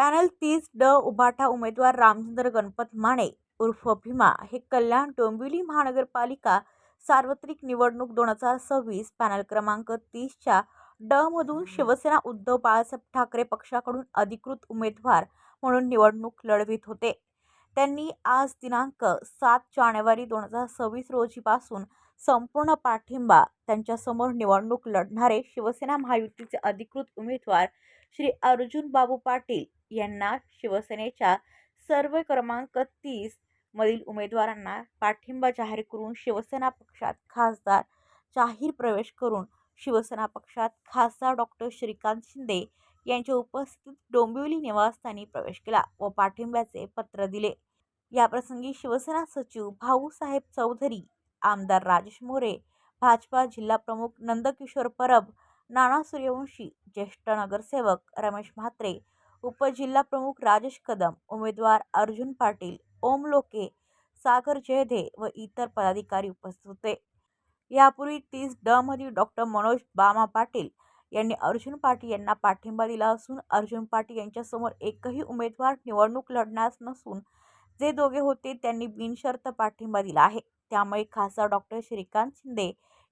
Panel तीस ड उभाटा उमेदवार रामचंद्र गणपत माने उर्फ भीमा हे कल्याण डोंबिवली महानगरपालिका सार्वत्रिक निवडणूक दोन हजार सव्वीस पॅनल क्रमांक तीसच्या ड मधून शिवसेना उद्धव बाळासाहेब ठाकरे पक्षाकडून अधिकृत उमेदवार म्हणून निवडणूक लढवित होते. त्यांनी आज दिनांक सात जानेवारी दोन हजार सव्वीस रोजीपासून संपूर्ण पाठिंबा त्यांच्यासमोर निवडणूक लढणारे शिवसेना महायुतीचे अधिकृत उमेदवार श्री अर्जुन बाबू पाटील यांना शिवसेनेच्या सर्व क्रमांक तीस मधील उमेदवारांना पाठिंबा जाहीर करून शिवसेना पक्षात खासदार जाहीर प्रवेश करून शिवसेना पक्षात खासदार डॉक्टर श्रीकांत शिंदे यांच्या उपस्थितीत डोंबिवली निवासस्थानी प्रवेश केला व पाठिंब्याचे पत्र दिले. याप्रसंगी शिवसेना सचिव भाऊसाहेब चौधरी आमदार राजेश मोरे भाजपा जिल्हाप्रमुख नंदकिशोर परब नाना सूर्यवंशी ज्येष्ठ नगरसेवक रमेश म्हात्रे उपजिल्हाप्रमुख राजेश कदम उमेदवार अर्जुन पाटील ओम लोके सागर जयधे व इतर पदाधिकारी उपस्थित होते. यापूर्वी तीस ड मधील डॉक्टर मनोज बामा पाटील यांनी अर्जुन पाटील यांना पाठिंबा दिला असून अर्जुन पाटील यांच्यासमोर एकही उमेदवार निवडणूक लढण्यास नसून जे दोघे होते त्यांनी बिनशर्त पाठिंबा दिला आहे. त्यामुळे खासदार डॉक्टर श्रीकांत शिंदे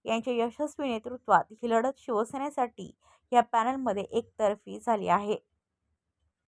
यांच्या यशस्वी नेतृत्वात ही लढत शिवसेनेसाठी या पॅनलमध्ये एकतर्फी झाली आहे.